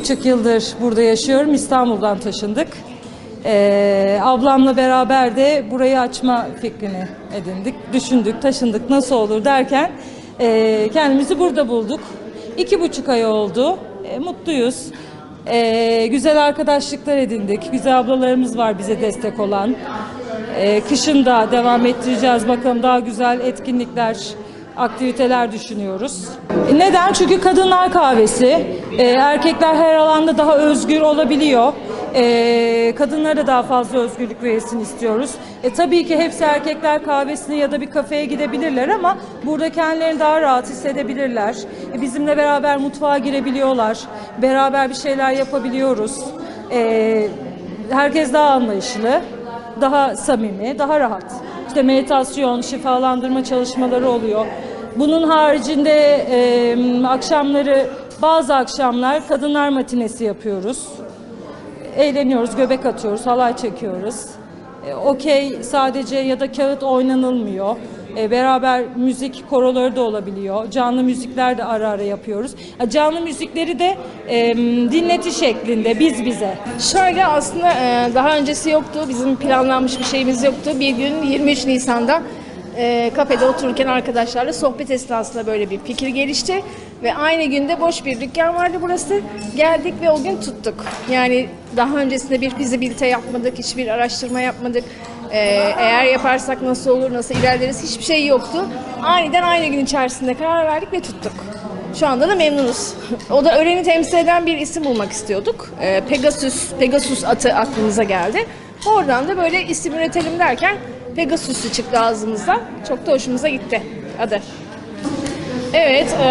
buçuk yıldır burada yaşıyorum. İstanbul'dan taşındık. Ee, ablamla beraber de burayı açma fikrini edindik. Düşündük, taşındık nasıl olur derken e, kendimizi burada bulduk. İki buçuk ay oldu. E, mutluyuz. E, güzel arkadaşlıklar edindik. Güzel ablalarımız var bize destek olan. E, kışın da devam ettireceğiz. Bakalım daha güzel etkinlikler, aktiviteler düşünüyoruz. E, Neden? Çünkü kadınlar kahvesi. E, erkekler her alanda daha özgür olabiliyor. E, kadınlara da daha fazla özgürlük verilsin istiyoruz. E, tabii ki hepsi erkekler kahvesine ya da bir kafeye gidebilirler ama burada kendilerini daha rahat hissedebilirler. E, bizimle beraber mutfağa girebiliyorlar. Beraber bir şeyler yapabiliyoruz. E, herkes daha anlayışlı, daha samimi, daha rahat. İşte meditasyon, şifalandırma çalışmaları oluyor. Bunun haricinde e, akşamları bazı akşamlar kadınlar matinesi yapıyoruz. Eğleniyoruz, göbek atıyoruz, halay çekiyoruz. E, Okey sadece ya da kağıt oynanılmıyor. E, beraber müzik koroları da olabiliyor. Canlı müzikler de ara ara yapıyoruz. E, Canlı müzikleri de e, dinleti şeklinde biz bize. Şöyle aslında e, daha öncesi yoktu. Bizim planlanmış bir şeyimiz yoktu. Bir gün 23 Nisan'da e, kafede otururken arkadaşlarla sohbet esnasında böyle bir fikir gelişti. Ve aynı günde boş bir dükkan vardı burası. Geldik ve o gün tuttuk. Yani daha öncesinde bir fizibilite yapmadık, hiçbir araştırma yapmadık. E, eğer yaparsak nasıl olur, nasıl ilerleriz hiçbir şey yoktu. Aniden aynı gün içerisinde karar verdik ve tuttuk. Şu anda da memnunuz. O da öğreni temsil eden bir isim bulmak istiyorduk. Ee, Pegasus, Pegasus atı aklımıza geldi. Oradan da böyle isim üretelim derken Pegasus'u çıktı ağzımızdan. Çok da hoşumuza gitti adı. Evet, e,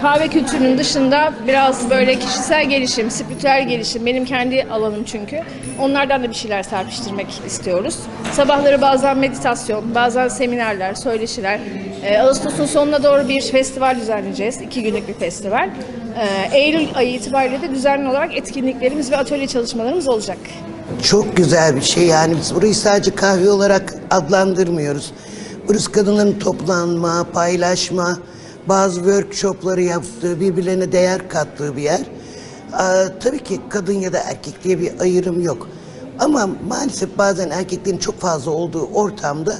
kahve kültürünün dışında biraz böyle kişisel gelişim, spiritüel gelişim, benim kendi alanım çünkü. Onlardan da bir şeyler serpiştirmek istiyoruz. Sabahları bazen meditasyon, bazen seminerler, söyleşiler. E, Ağustos'un sonuna doğru bir festival düzenleyeceğiz, iki günlük bir festival. E, Eylül ayı itibariyle de düzenli olarak etkinliklerimiz ve atölye çalışmalarımız olacak. Çok güzel bir şey yani biz burayı sadece kahve olarak adlandırmıyoruz. Burası kadınların toplanma, paylaşma, bazı workshopları yaptığı, birbirlerine değer kattığı bir yer. Aa, tabii ki kadın ya da erkek diye bir ayrım yok. Ama maalesef bazen erkeklerin çok fazla olduğu ortamda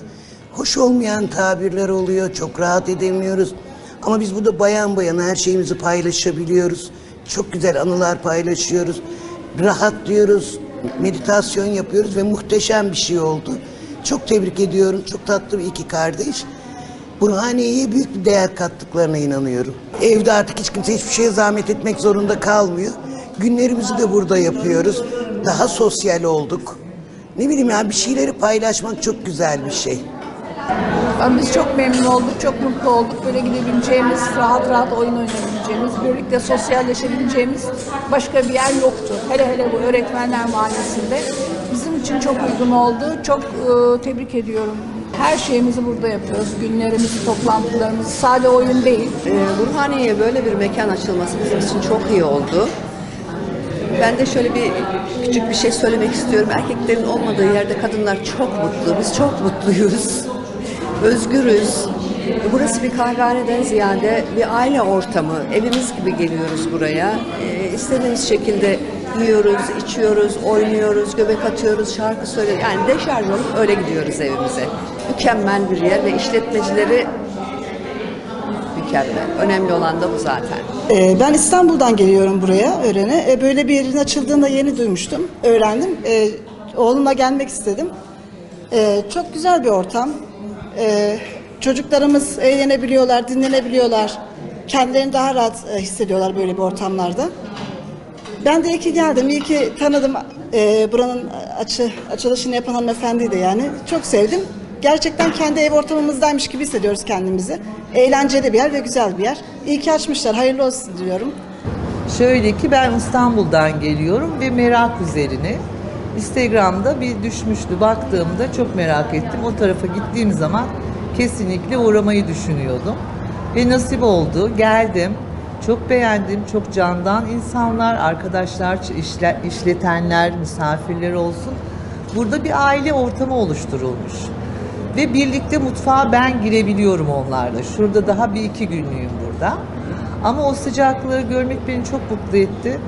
hoş olmayan tabirler oluyor, çok rahat edemiyoruz. Ama biz burada bayan bayana her şeyimizi paylaşabiliyoruz. Çok güzel anılar paylaşıyoruz. Rahat diyoruz, meditasyon yapıyoruz ve muhteşem bir şey oldu. Çok tebrik ediyorum. Çok tatlı bir iki kardeş. Burhaniye'ye büyük bir değer kattıklarına inanıyorum. Evde artık hiç kimse hiçbir şeye zahmet etmek zorunda kalmıyor. Günlerimizi de burada yapıyoruz. Daha sosyal olduk. Ne bileyim ya bir şeyleri paylaşmak çok güzel bir şey. Ben biz çok memnun olduk, çok mutlu olduk. Böyle gidebileceğimiz, rahat rahat oyun oynayabileceğimiz, birlikte sosyalleşebileceğimiz başka bir yer yoktu. Hele hele bu öğretmenler mahallesinde. Bizim için çok uygun oldu. Çok e, tebrik ediyorum. Her şeyimizi burada yapıyoruz. Günlerimizi, toplantılarımızı. Sade oyun değil. Ee, Burhaniye'ye böyle bir mekan açılması bizim için çok iyi oldu. Ben de şöyle bir küçük bir şey söylemek istiyorum. Erkeklerin olmadığı yerde kadınlar çok mutlu. Biz çok mutluyuz. Özgürüz. Burası bir kahvehaneden ziyade bir aile ortamı. Evimiz gibi geliyoruz buraya. İstediğimiz şekilde yiyoruz, içiyoruz, oynuyoruz, göbek atıyoruz, şarkı söylüyoruz. Yani deşarj olup öyle gidiyoruz evimize. Mükemmel bir yer ve işletmecileri mükemmel. Önemli olan da bu zaten. Ee, Ben İstanbul'dan geliyorum buraya öğrene. Ee, Böyle bir yerin açıldığında yeni duymuştum, öğrendim. Ee, Oğlumla gelmek istedim. Ee, Çok güzel bir ortam. Ee, çocuklarımız eğlenebiliyorlar, dinlenebiliyorlar. Kendilerini daha rahat e, hissediyorlar böyle bir ortamlarda. Ben de iyi ki geldim, iyi ki tanıdım e, buranın açı, açılışını yapan hanımefendiyi de yani. Çok sevdim. Gerçekten kendi ev ortamımızdaymış gibi hissediyoruz kendimizi. Eğlenceli bir yer ve güzel bir yer. İyi ki açmışlar, hayırlı olsun diyorum. Şöyle ki ben İstanbul'dan geliyorum ve merak üzerine Instagram'da bir düşmüştü. Baktığımda çok merak ettim. O tarafa gittiğim zaman kesinlikle uğramayı düşünüyordum. Ve nasip oldu. Geldim. Çok beğendim. Çok candan insanlar, arkadaşlar, işle- işletenler, misafirler olsun. Burada bir aile ortamı oluşturulmuş. Ve birlikte mutfağa ben girebiliyorum onlarla. Şurada daha bir iki günlüğüm burada. Ama o sıcaklığı görmek beni çok mutlu etti.